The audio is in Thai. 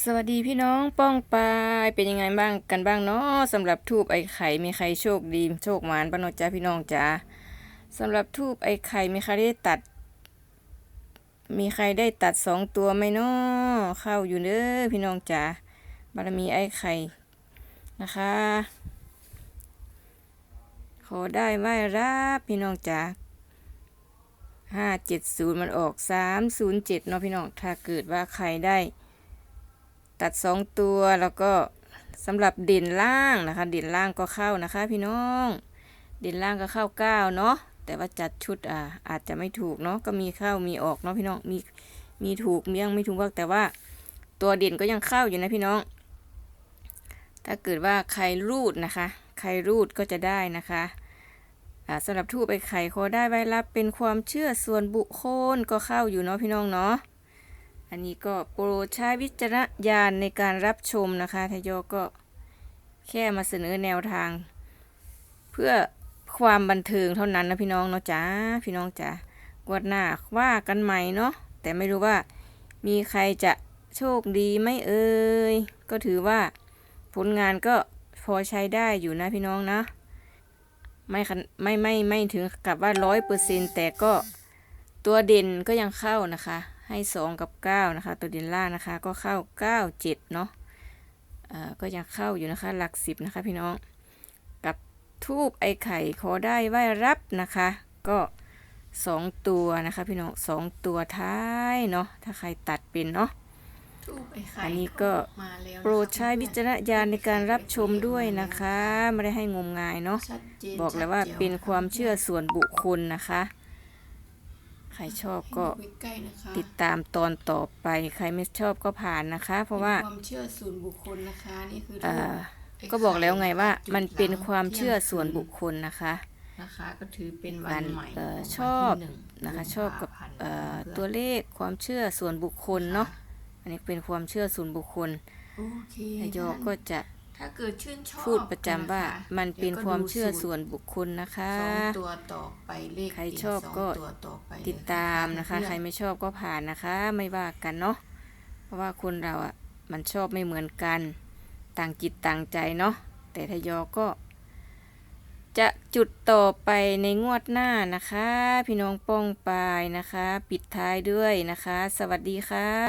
สวัสดีพี่น้องป้องปายเป็นยังไงบ้างกันบ้างเนาะสำหรับทูบไอ้ไข่มีใครโชคดีโชคหมานปนอจ้าพี่น้องจ้าสำหรับทูบไอ้ไข่มีใครได้ตัด มีใครได้ตัดสองตัวไหมเนาะเข้าอยู่เด้อพี่น้องจ้าบารมีไอ้ไข่นะคะ ขอได้ไหว้รับพี่น้องจ้าห้าเจ็ดศูนย์มันออกสามศูนย์เจ็ดเนาะพี่น้องถ้าเกิดว่าใครได้ ตัดสองตัวแล้วก็สำหรับด่นล่างนะคะด่นล่างก็เข้านะคะพี่น้องด่นล่างก็เข้าเก้าเนาะแต่ว่าจัดชุดอ่าอาจจะไม่ถูกเนาะก็มีเข้ามีออกเนาะพี่น้องมีมีถูกมียังไม่ถูกบ้างแต่ว่าตัวด่นก็ยังเข้าอยู่นะพี่น้อง ถ้าเกิดว่าใครรูดนะคะ ใครรูดก็จะได้นะคะสำหรับทูบไปไข่ขอได้ไว้รับเป็นความเชื่อส่วนบุคคลก็เข้าอยู่เนาะพี่น้องเนาะ อันนี้ก็โปรดใช้วิจารณญาณในการรับชมนะคะทยโยก็แค่มาเสนอแนวทาง เพื่อความบันเทิงเท่านั้นนะพี่น้องเนาะจ้าพี่น้องจ้างวดหน้าว่ากันใหม่เนาะแต่ไม่รู้ว่ามีใครจะโชคดีไม่เอ่ยก็ถือว่าผลงานก็พอใช้ได้อยู่นะพี่น้องนะ ไม่คันไม่ไม่ไม่ถึงกับว่าร้อยเปอร์เซ็นแต่ก็ตัวเด่นก็ยังเข้านะคะ ให้ 2 กับ 9 นะคะ ตัวเด่นล่างนะคะ ก็เข้า 9 7 เนาะอ่าก็ยังเข้าอยู่นะคะ หลัก 10 นะคะพี่น้อง กับทูบไอไข่ขอได้ไหวรับนะคะ ก็ 2 ตัวนะคะพี่น้อง 2 ตัวท้ายเนาะ ถ้าใครตัดเป็นเนาะทูบไอ้ไข่อันนี้ก็มาแล้วนะคะโปรดใช้วิจารณญาณในการรับชมด้วยนะคะ ไม่ได้ให้งมงายเนาะชัดเจนบอกเลยว่าชัดจ๋เป็นความเชื่อส่วนบุคคลนะคะ ใครชอบก็ให้ดูใกล้ๆนะคะติดตามตอนต่อไป ใครไม่ชอบก็ผ่านนะคะ เพราะว่าป็นความเชื่อส่วนบุคคลนะคะนี่คือเอ่ทูบอไข่ก็บอกแล้วไงว่าจุดมันเป็นหลังความเชื่อที่ยงส่วนคืบุคคลนะคะนะคะก็ถือเป็นวักานรใหม่เอ่อขงชอบวันที่หนึ่งนะคะกุมชอบกับภาพันธ์เอ่อเพื่อนตัวเลขความเชื่อส่วนบุคคลเนาะอันนี้เป็นความเชื่อส่วนบุคคลโอเคนายโยท่านก็จะ ถ้าเกิดชื่นชอบพูดประจำว่าะคะมันเป็นความเชื่อส่ดี๋ยวนบุคคลนะคะก็ดูสูตรสองตัวต่อไปเลขใครเด่นชอบสงก็ตัวต่อไปติดตามนะคะเพื่อใครไม่ชอบก็ผ่านนะคะ ไม่ว่ากันเนาะเพราะว่าคนเราอะมันชอบไม่เหมือนกัน ต่างจิตต่างใจเนาะแต่ทยอก็ จะจุดต่อไปในงวดหน้านะคะ พี่น้องป้องปายนะคะ ปิดท้ายด้วยนะคะ สวัสดีค่ะ